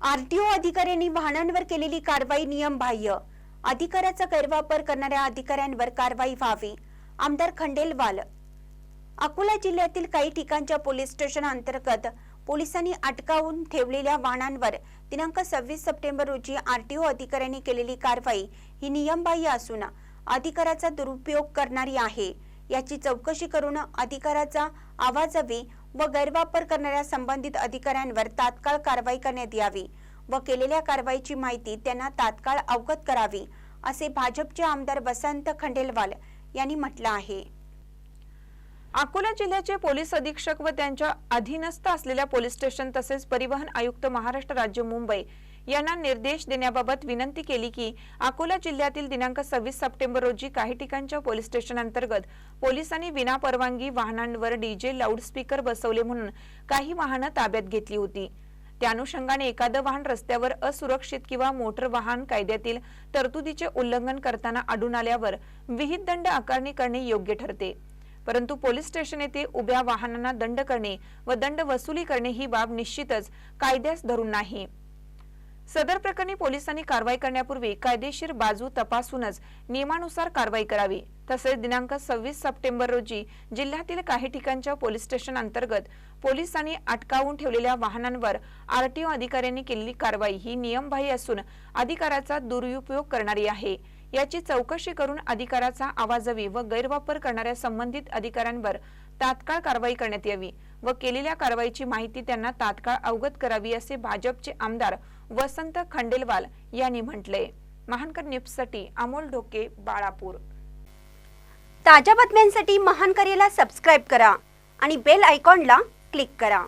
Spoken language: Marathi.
आरटीओ अधिकाऱ्यांनी वाहनांवर केलेली कारवाई नियमबाह्य अधिकाराचा गैरवापर करणाऱ्या अधिकाऱ्यांवर कारवाई व्हावी. आमदार खंडेलवाल. अकोला जिल्ह्यातील काही ठिकाणच्या पोलीस स्टेशन अंतर्गत पोलिसांनी अटकावून ठेवलेल्या वाहनांवर दिनांक सव्वीस सप्टेंबर रोजी आरटीओ अधिकाऱ्यांनी केलेली कारवाई ही नियमबाह्य असून अधिकाराचा दुरुपयोग करणारी आहे. याची चौकशी करून अधिकाराचा आवाजावी व गैरवापर करणाऱ्या संबंधित अधिकाऱ्यांवर तात्काळ कारवाई करण्यात यावी व केलेल्या कारवाईची माहिती त्यांना तात्काळ अवगत करावी असे भाजपचे आमदार वसंत खंडेलवाल यांनी म्हटलं आहे. अकोला जिल्ह्याचे पोलीस अधीक्षक व त्यांच्या अधीनस्थ असलेल्या पोलीस स्टेशन तसेच परिवहन आयुक्त महाराष्ट्र राज्य मुंबई यांना निर्देश देण्याबाबत विनंती केली की अकोला जिल्ह्यातील दिनांक सव्वीस सप्टेंबर रोजी काही ठिकाणच्या पोलीस स्टेशन अंतर्गत पोलिसांनी विनापरवानगी वाहनांवर डीजे लाऊडस्पीकर बसवले म्हणून काही वाहनं ताब्यात घेतली होती. त्या अनुषंगाने एखादं वाहन रस्त्यावर असुरक्षित किंवा मोटर वाहन कायद्यातील तरतुदीचे उल्लंघन करताना आढळून आल्यावर विहित दंड आकारणी करणे योग्य ठरते. परंतु पोलीस स्टेशन येथे उभ्या वाहनांना दंड करणे व दंड वसुली करणे ही बाब निश्चितच कायद्यास धरून नाही. सदर प्रकरणी पोलिसांनी कारवाई करण्यापूर्वी कायदेशीर बाजू तपासूनच नियमानुसार कारवाई करावी. तसेच दिनांक सव्वीस सप्टेंबर रोजी जिल्ह्यातील काही ठिकाणच्या पोलीस स्टेशन अंतर्गत पोलिसांनी अटकावून ठेवलेल्या वाहनांवर आरटीओ अधिकाऱ्यांनी केलेली कारवाई ही नियमबाह्य असून अधिकाराचा दुरुपयोग करणारी आहे. याची चौकशी करून अधिकाराचा आवाजवी व गैरवापर करणाऱ्या संबंधित अधिकाऱ्यांवर तात्काळ कारवाई करण्यात यावी. व केलेल्या कारवाईची माहिती त्यांना तात्काळ अवगत करावी असे भाजपचे आमदार वसंत खंडेलवाल यांनी म्हटले. महानकर न्यूजसाठी अमोल ढोके बाळापूर. ताज्या बातम्यांसाठी महानकरेला सबस्क्राईब करा आणि बेल आयकॉनला क्लिक करा.